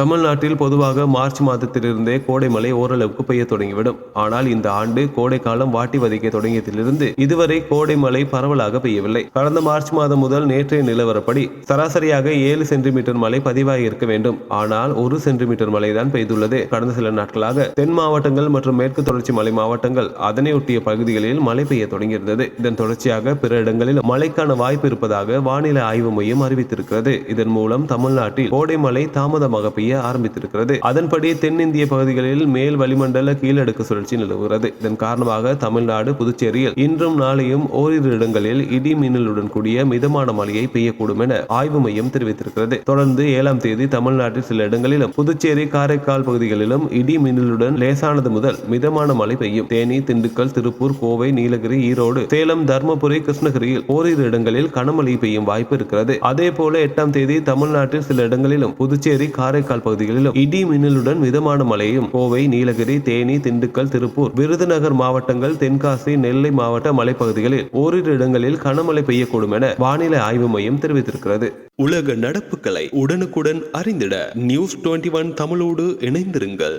தமிழ்நாட்டில் பொதுவாக மார்ச் மாதத்திலிருந்தே கோடை மழை ஓரளவுக்கு பெய்ய தொடங்கிவிடும். ஆனால் இந்த ஆண்டு கோடை காலம் வாட்டி வதைக்க தொடங்கியதிலிருந்து இதுவரை கோடை மழை பரவலாக பெய்யவில்லை. கடந்த மார்ச் மாதம் முதல் நேற்றைய நிலவரப்படி சராசரியாக ஏழு சென்டிமீட்டர் மழை பதிவாகி இருக்க வேண்டும். ஆனால் ஒரு சென்டிமீட்டர் மழை தான் பெய்துள்ளது. கடந்த சில நாட்களாக தென் மாவட்டங்கள் மற்றும் மேற்கு தொடர்ச்சி மலை மாவட்டங்கள் அதனையொட்டிய பகுதிகளில் மழை பெய்ய தொடங்கியிருந்தது. இதன் தொடர்ச்சியாக பிற இடங்களில் மழைக்கான வாய்ப்பு இருப்பதாக வானிலை ஆய்வு மையம் அறிவித்திருக்கிறது. இதன் மூலம் தமிழ்நாட்டில் கோடை மழை தாமதமாக பெய்ய ஆரம்பித்திருக்கிறது. அதன்படி தென்னிந்திய பகுதிகளில் மேல் வளிமண்டல கீழடுக்கு சுழற்சி நிலவுகிறது. இதன் காரணமாக தமிழ்நாடு புதுச்சேரியில் இன்றும் நாளையும் ஓரிரு இடங்களில் இடி மின்னலுடன் கூடிய மிதமான மழையை பெய்யக்கூடும் என ஆய்வு மையம் தெரிவித்திருக்கிறது. தொடர்ந்து ஏழாம் தேதி தமிழ்நாட்டில் சில இடங்களிலும் புதுச்சேரி காரைக்கால் பகுதிகளிலும் இடி மின்னலுடன் லேசானது முதல் மிதமான மழை பெய்யும். தேனி திண்டுக்கல் திருப்பூர் கோவை நீலகிரி ஈரோடு சேலம் தர்மபுரி கிருஷ்ணகிரியில் ஓரிரு இடங்களில் கனமழை பெய்யும் வாய்ப்பு இருக்கிறது. அதே போல எட்டாம் தேதி தமிழ்நாட்டில் சில இடங்களிலும் புதுச்சேரி காரைக்கால் பகுதிகளிலும் இடி மின்னலுடன் மிதமான மழையும் கோவை நீலகிரி தேனி திண்டுக்கல் திருப்பூர் விருதுநகர் மாவட்டங்கள் தென்காசி நெல்லை மாவட்ட மலைப்பகுதிகளில் ஓரிரு இடங்களில் கனமழை பெய்யக்கூடும் என வானிலை ஆய்வு மையம் தெரிவித்திருக்கிறது. உலக நடப்புகளை உடனுக்குடன் அறிந்திட நியூஸ் டுவெண்ட்டி ஒன் தமிழோடு இணைந்திருங்கள்.